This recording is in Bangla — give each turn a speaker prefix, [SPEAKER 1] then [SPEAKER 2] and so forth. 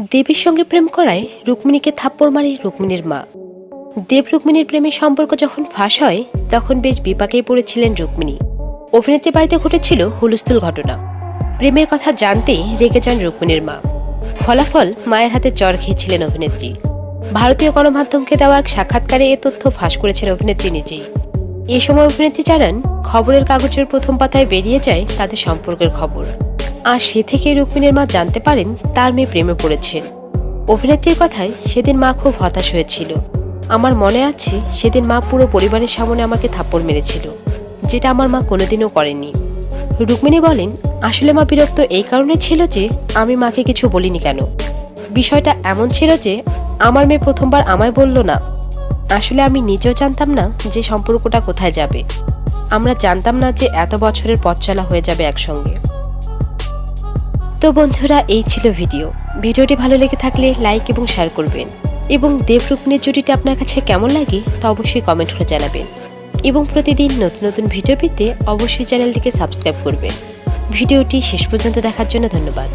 [SPEAKER 1] দেবীর সঙ্গে প্রেম করায় রুক্মিণীকে থাপ্পড় মারে রুক্মিণীর মা। দেব রুক্মিণীর প্রেমের সম্পর্ক যখন ফাঁস হয়, তখন বেশ বিপাকেই পড়েছিলেন রুক্মিণী। অভিনেত্রী বাড়িতে ঘটেছিল হুলস্থুল ঘটনা। প্রেমের কথা জানতেই রেগে যান রুক্মিণীর মা। ফলাফল মায়ের হাতে চর খেয়েছিলেন অভিনেত্রী। ভারতীয় গণমাধ্যমকে দেওয়া এক সাক্ষাৎকারে এ তথ্য ফাঁস করেছেন অভিনেত্রী নিজেই। এ সময় অভিনেত্রী জানান, খবরের কাগজের প্রথম পাতায় বেরিয়ে যায় তাদের সম্পর্কের খবর। আর সে থেকে রুক্মিণীর মা জানতে পারেন তার মেয়ে প্রেমে পড়েছেন অভিনেত্রীর কথায় সেদিন মা খুব হতাশ হয়েছিল। আমার মনে আছে সেদিন মা পুরো পরিবারের সামনে আমাকে থাপ্পড় মেরেছিল, যেটা আমার মা কোনোদিনও করেনি রুক্মিণী বলেন, আসলে মা বিরক্ত এই কারণে ছিল যে আমি মাকে কিছু বলিনি কেন? বিষয়টা এমন ছিল যে আমার মেয়ে প্রথমবার আমায় বলল না। আসলে আমি নিজেও জানতাম না যে সম্পর্কটা কোথায় যাবে। আমরা জানতাম না যে এত বছরের পথ চলা হয়ে যাবে একসঙ্গে। তো বন্ধুরা, এই ছিল ভিডিও। ভিডিওটি ভালো লেগে থাকলে লাইক এবং শেয়ার করবেন। এবং দেবরূপনের জুটিটি আপনার কাছে কেমন লাগে তা অবশ্যই কমেন্ট করে জানাবেন। এবং প্রতিদিন নতুন নতুন ভিডিও পেতে অবশ্যই চ্যানেলটিকে সাবস্ক্রাইব করবেন। ভিডিওটি শেষ পর্যন্ত দেখার জন্য ধন্যবাদ।